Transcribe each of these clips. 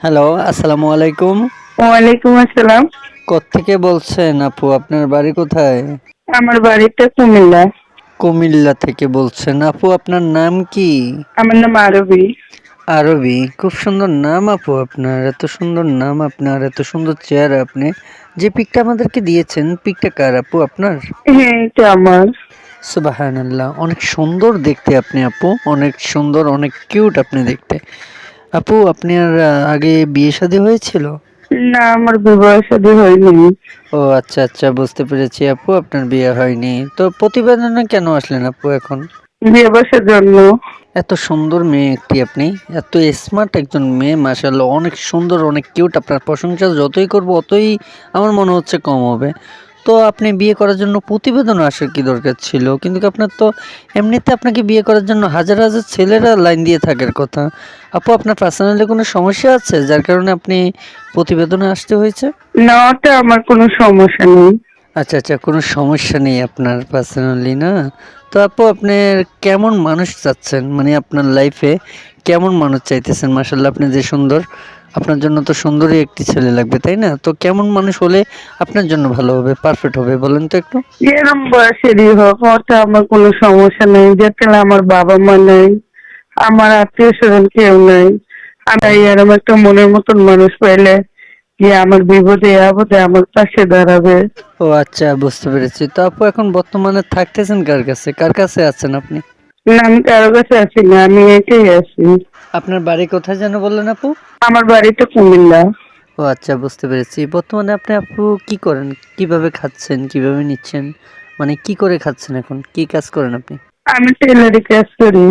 Hello আসসালামু আলাইকুম। ওয়ালাইকুম আসসালাম। কোত্থেকে বলছেন আপু? আপনার বাড়ি কোথায়? আমার বাড়িটা কুমিল্লা। কুমিল্লা থেকে বলছেন। আপু আপনার নাম কি? আমার নাম আরবি। আরবি। খুব সুন্দর নাম আপু আপনার। এত সুন্দর নাম আপনার। এত সুন্দর চেয়ার আপনি। যে পিকটা আমাদেরকে দিয়েছেন পিকটা কার আপু আপনার? হ্যাঁ এটা আমার। সুবাহান অনেক সুন্দর দেখতে আপনি আপু। অনেক সুন্দর অনেক কিউট আপনি দেখতে। আপু আপনার আগে বিয়ে শাদী হয়েছিল? না আমার বিবাহ শাদী হয়নি। ও আচ্ছা আচ্ছা বুঝতে পেরেছি আপু আপনার বিয়ে হয়নি। তো প্রতিবেদনে কেন আসলেন আপু এখন? বিয়ে বসার জন্য। এত সুন্দর মেয়ে একটি আপনি এত স্মার্ট একজন মেয়ে মাসাল্লাহ অনেক সুন্দর অনেক কিউট আপনার প্রশংসা যতই করব অতই আমার মনে হচ্ছে কম হবে। তো আপনি বিয়ে করার জন্য প্রতিবেদন আসার কি দরকার ছিল? কিন্তু আপনার তো এমনিতে আপনাকে বিয়ে করার জন্য হাজার হাজার ছেলেরা লাইন দিয়ে থাকার কথা। আপু, আপনার পার্সোনালি কোনো সমস্যা আছে? যার কারণে আপনি প্রতিবেদনে আসতে হয়েছে? না আমার কোনো সমস্যা নেই। আচ্ছা আচ্ছা কোনো সমস্যা নেই আপনার পার্সোনালি না? তো আপু আপনার কেমন মানুষ চাচ্ছেন? মানে আপনার লাইফে কেমন মানুষ চাইতেছেন? মাসাল্লাহ আপনি যে সুন্দর, আপনার জন্য তো সুন্দরই একটি ছেলে লাগবে, তাই না? তো কেমন মানুষ হলে আপনার জন্য ভালো হবে পারফেক্ট হবে, বলেন তো একটু। এরম বয়সেরই হোক আমার কোনো সমস্যা নেই। যেতে আমার বাবা মা নেই, আমার আত্মীয় স্বজন কেউ নেই, আমি এরম একটা মনের মতন মানুষ পাইলে যে আমার বিপদে আপদে আমার পাশে দাঁড়াবে। ও আচ্ছা বুঝতে পেরেছি। তো আপু এখন বর্তমানে থাকতেছেন কার কাছে? কার কাছে আছেন আপনি? না আমি কারও কাছে আছি না আমি এটাই আছি। আপনার বাড়ি কোথায় যেন বললেন আপু? আমার বাড়িটা কুমিল্লা। ও আচ্ছা বুঝতে পেরেছি। বর্তমানে আপনি আপু কি করেন? কীভাবে খাচ্ছেন? কীভাবে নিচ্ছেন? মানে কি করে খাচ্ছেন এখন? কি কাজ করেন আপনি? আমি টেলারি কাজ করি।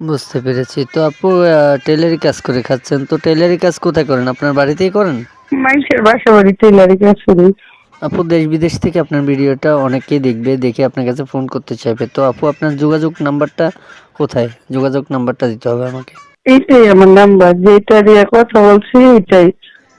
বুঝতে পেরেছি। তো আপু টেলারি কাজ করে খাচ্ছেন। তো টেলারি কাজ কোথায় করেন? আপনার বাড়িতেই করেন? মানুষের বাসা বাড়ি টেলারি কাজ করি আপু দেশ বিদেশ থেকে আপনার ভিডিওটা অনেকেই দেখবে দেখে আপনার কাছে ফোন করতে চাইবে। তো আপু আপনার যোগাযোগ নাম্বারটা কোথায়? যোগাযোগ নাম্বারটা দিতে হবে আমাকে। এইটাই আমার নাম্বার যেটা দিয়ে কথা বলছি এটাই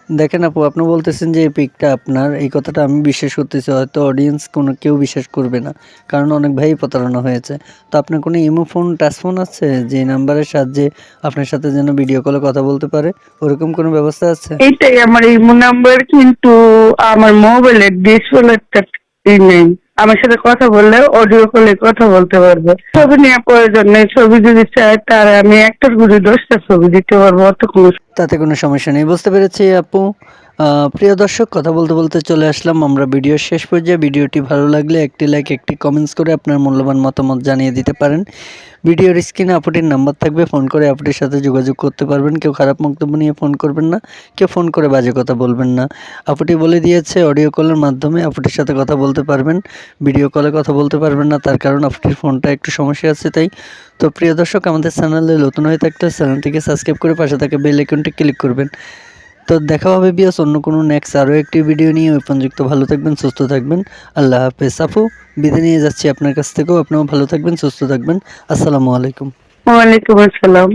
দেখেন আপু, আপনি বলতেছেন যে এই পিকটা আপনার, এই কথাটা আমি বিশ্বাস করতেছি, হয়তো অডিয়েন্স কোনো কেউ বিশ্বাস করবে না, কারণ অনেক ভাই প্রতারণা হয়েছে। তো আপনার কোনো ইমো ফোন টাচ ফোন আছে? যে নাম্বারের সাহায্যে আপনার সাথে যেন ভিডিও কলে কথা বলতে পারে, ওরকম কোনো ব্যবস্থা আছে? এটাই আমার ইমো নাম্বার কিন্তু আমার মোবাইলের ডিসপ্লেটা নেই। আমার সাথে কথা বললে অডিও কলে কথা বলতে পারবে। ছবি নেওয়া প্রয়োজন নেই, ছবি যদি চায় তার আমি একটার ঘুরে দশটা ছবি দিতে পারব, অত কোনো তাতে কোনো সমস্যা নেই। বুঝতে পেরেছি আপু। প্রিয় দর্শক, কথা বলতে বলতে চলে আসলাম। আমরা ভিডিওর শেষ পর্যায়ে। ভিডিওটি ভালো লাগলে একটি লাইক একটি কমেন্টস করে আপনার মূল্যবান মতামত জানিয়ে দিতে পারেন। ভিডিওর স্ক্রিনে আপুটির নাম্বার থাকবে। ফোন করে আপুটির সাথে যোগাযোগ করতে পারবেন। কেউ খারাপ বক্তব্য নিয়ে ফোন করবেন না। কেউ ফোন করে বাজে কথা বলবেন না। আপুটি বলে দিয়েছে অডিও কলের মাধ্যমে আপুটির সাথে কথা বলতে পারবেন। ভিডিও কলে কথা বলতে পারবেন না। তার কারণ আপুটির ফোনটা একটু সমস্যা আছে তাই। তো প্রিয় দর্শক, আমাদের চ্যানেলে নতুন হয়ে থাকলে চ্যানেলটিকে সাবস্ক্রাইব করে পাশে থাকা বেল আইকনটি ক্লিক করবেন। তো দেখা হবে বিয়াস অন্য কোনো নেক্সট আরও একটি ভিডিও নিয়ে। ওই পর্যন্ত ভালো থাকবেন, সুস্থ থাকবেন। আল্লাহ হাফেজ। সাফু বিদে নিয়ে যাচ্ছি আপনার কাছ থেকেও। আপনিও ভালো থাকবেন, সুস্থ থাকবেন। আসসালামু আলাইকুম। ওয়ালাইকুম আসসালাম।